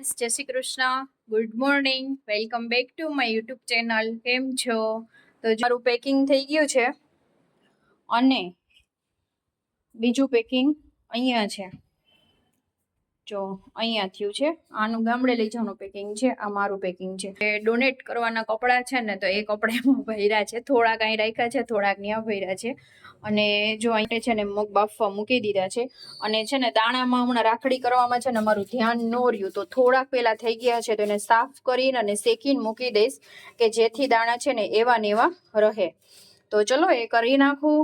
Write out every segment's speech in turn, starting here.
જય Shri Krishna. Good morning welcome back to my YouTube channel કેમ છો? તો મારું પેકિંગ થઈ ગયું છે. અને બીજું પેકિંગ અહીંયા છે. જો અહીંયા થયું છે. આનું ગામડે લઈ જવાનું પેકિંગ છે. આ મારું પેકિંગ છે. એ ડોનેટ કરવાના કપડાં છે ને તો એ કપડામાં ભર્યા છે. થોડાક અહીં રાખ્યા છે, થોડાક ત્યાં ભર્યા છે. અને જો અહીં છે ને મગ બાફવા મૂકી દીધા છે. અને છે ને દાણામાં હમણાં રાખડી કરવામાં છે ને મારું ધ્યાન ન રહ્યું. તો થોડાક પહેલાં થઈ ગયા છે તો એને સાફ કરીને અને શેકીને મૂકી દઈશ કે જેથી દાણા છે ને એવા ને એવા રહે. તો ચલો એ કરી નાખું.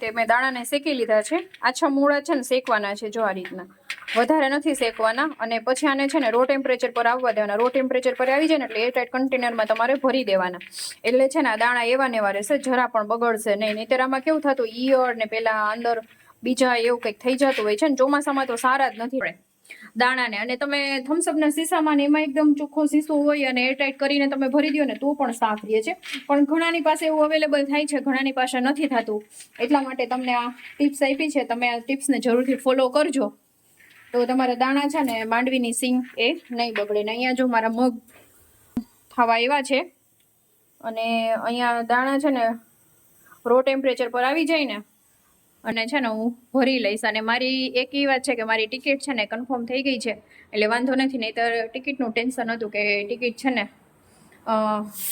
તે મેં દાણાને શેકી લીધા છે. આછા મૂળા છે ને શેકવાના છે જો આ રીતના. વધારે નથી શેકવાના. અને પછી આને છે ને રો ટેમ્પરેચર પર આવવા દેવાના. રો ટેમ્પરેચર પર આવી જાય ને એટલે એરટાઈટ કન્ટેનરમાં તમારે ભરી દેવાના. એટલે છે ને આ દાણા એવા ને એવા રહેશે, જરા પણ બગડશે નહીં. નહીંતર આમાં કેવું થતું, ઈયળ ને પેલા અંદર બીજા એવું કંઈક થઈ જતું હોય છે ને, ચોમાસામાં તો સારા જ નથી પડે દાણાને. અને તમે થમ્સઅપના સીસામાં ને એમાં એકદમ ચોખ્ખો સીસો હોય અને એરટાઈટ કરીને તમે ભરી દો ને, તો પણ સાફ રહે છે. પણ ઘણાની પાસે એવું અવેલેબલ થાય છે, ઘણાની પાસે નથી થતું. એટલા માટે તમને આ ટિપ્સ આપી છે. તમે આ ટિપ્સને જરૂરથી ફોલો કરજો. તો તમારા દાણા છે ને માંડવીની સિંગ એ નહીં બગડે ને અહીંયા જો મારા મગ થવા એવા છે અને અહીંયા દાણા છે ને રો ટેમ્પરેચર પર આવી જાય ને, અને છે ને હું ભરી લઈશ. અને મારી એક એ વાત છે કે મારી ટિકિટ છે ને કન્ફર્મ થઈ ગઈ છે, એટલે વાંધો નથી, નહીંતર ટિકિટનું ટેન્શન હતું કે ટિકિટ છે ને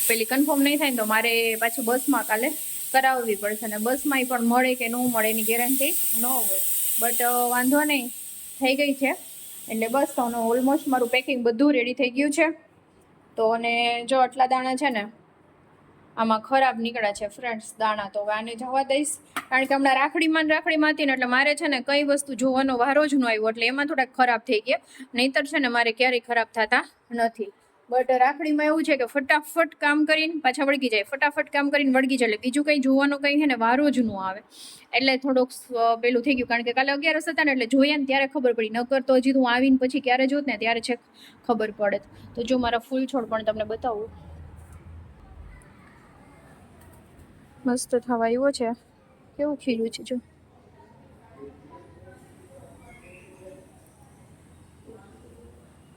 પેલી કન્ફર્મ નહીં થાય ને તો મારે પાછું બસમાં કાલે કરાવવી પડશે ને, બસમાંય પણ મળે કે ન મળે એની ગેરંટી ન હોય. બટ વાંધો નહીં. થઈ ગઈ છે. એટલે બસ તો ઓલમોસ્ટ મારું પેકિંગ બધું રેડી થઈ ગયું છે. તો અને જો આટલા દાણા છે ને, આમાં ખરાબ નીકળ્યા છે ફ્રેન્ડ્સ દાણા તો આને જવા દઈશ. કારણ કે હમણાં રાખડીમાં રાખડીમાં હતી ને, એટલે મારે છે ને કઈ વસ્તુ જોવાનો વારો જ ન આવ્યો, એટલે એમાં થોડાક ખરાબ થઈ ગયા. નહીંતર છે ને, મારે ક્યારેય ખરાબ થતા નથી. બટ રાખડીમાં એવું છે કે ફટાફટ કામ કરીને પાછા વળગી જાય. ફટાફટ કામ કરીને વળગી જાય એટલે બીજું કંઈ જોવાનું કંઈ છે ને વારો જ ન આવે. એટલે થોડોક પેલું થઈ ગયું. કારણ કે કાલે અગિયારસ હતા ને એટલે જોઈએ ને ત્યારે ખબર પડી. નકર તો હજી હું આવીને પછી ક્યારે જોત ને ત્યારે છે ખબર પડે. તો જો મારા ફૂલ છોડ પણ તમને બતાવું. મસ્ત થવા આવ્યો છે. કેવું ખીલ્યું છે જો.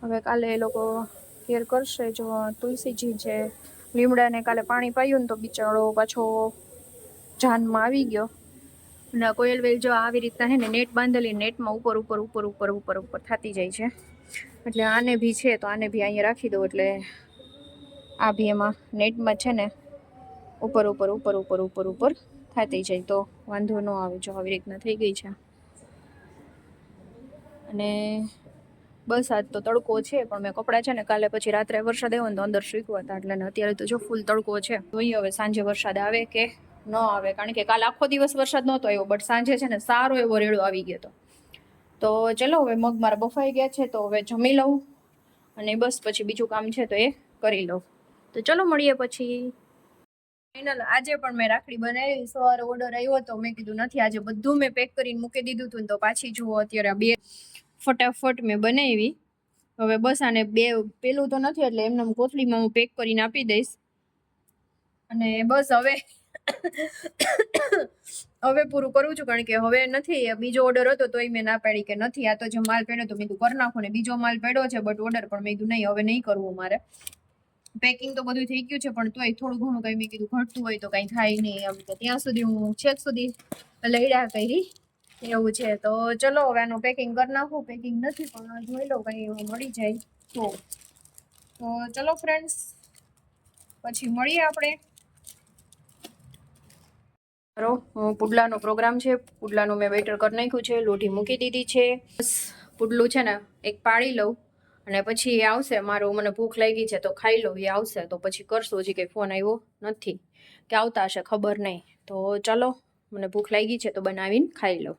હવે કાલે એ લોકો કેર કરશે જો તુલસીજી છે, લીમડાને કાલે પાણી પાયું ને તો બિચારો પાછો જાનમાં આવી ગયો. અને કોયલ વેલ જો આવી રીતના હે ને, નેટ બાંધેલી નેટમાં ઉપર ઉપર ઉપર ઉપર ઉપર ઉપર થતી જાય છે. એટલે આને બી છે તો આને બી અહીંયા રાખી દો એટલે આ બી એમાં નેટમાં છે ને, ઉપર ઉપર ઉપર ઉપર ઉપર ઉપર થતી જાય તો વાંધો ન આવે જો આવી રીતના થઈ ગઈ છે. અને બસ આજ તો તડકો છે, પણ મેં કપડાં છે ને કાલે પછી રાત્રે વરસાદ આવ્યો ને તો અંદર શીખવાતા એટલે અત્યારે તો જો ફૂલ તડકો છે. જોઈએ હવે સાંજે વરસાદ આવે કે ન આવે. કારણ કે કાલ આખો દિવસ વરસાદ નહોતો આવ્યો બટ સાંજે છે ને સારો એવો રેડો આવી ગયો હતો. તો ચલો હવે મગ મારા બફાઈ ગયા છે, તો હવે જમી લઉં અને બસ પછી બીજું કામ છે તો એ કરી લઉં. તો ચલો મળીએ પછી. ફાઇનલ આજે પણ મેં રાખડી બનાવી, સવારે ઓર્ડર આવ્યો હતો મેં કીધું નથી, આજે બધું મેં પેક કરીને મૂકી દીધું હતું તો પાછી જુઓ અત્યારે બે ફટાફટ મેં બનાવી. હવે બસ આને બે, પેલું તો નથી એટલે એમને કોથળીમાં હું પેક કરીને આપી દઈશ. અને બસ હવે હવે પૂરું કરું છું કારણ કે હવે નથી, બીજો ઓર્ડર હતો તોય મેં ના પાડી કે નથી. આ તો જે માલ પડ્યો તો મેં કીધું કરી નાખું ને બીજો માલ પડ્યો છે બટ ઓર્ડર પણ મેં કીધું નહીં, હવે નહીં કરવું મારે. પેકિંગ તો બધું થઈ ગયું છે, પણ તોય થોડું ઘણું કંઈ મેં કીધું ઘટતું હોય તો કંઈ થાય નહીં. એમ તો ત્યાં સુધી હું છેક સુધી લઈડા કરી. એવું છે. તો ચલો, હવે આનું પેકિંગ કરી નાખું. પેકિંગ નથી, પણ જોઈ લો કંઈ મળી જાય તો. તો ચલો ફ્રેન્ડ્સ પછી મળીએ આપણે. મારો પુડલાનો પ્રોગ્રામ છે. પુડલાનું મેં વેટર કરી નાખ્યું છે. લોઢી મૂકી દીધી છે. બસ, પુડલું છે ને, એક પાડી લઉં. અને પછી એ આવશે. મારું, મને ભૂખ લાગી છે, તો ખાઈ લઉં. એ આવશે. તો પછી કરશું. હજી કંઈ ફોન આવ્યો નથી. કે આવતા હશે, ખબર નહીં. તો ચલો, મને ભૂખ લાગી છે, તો બનાવીને ખાઈ લઉં.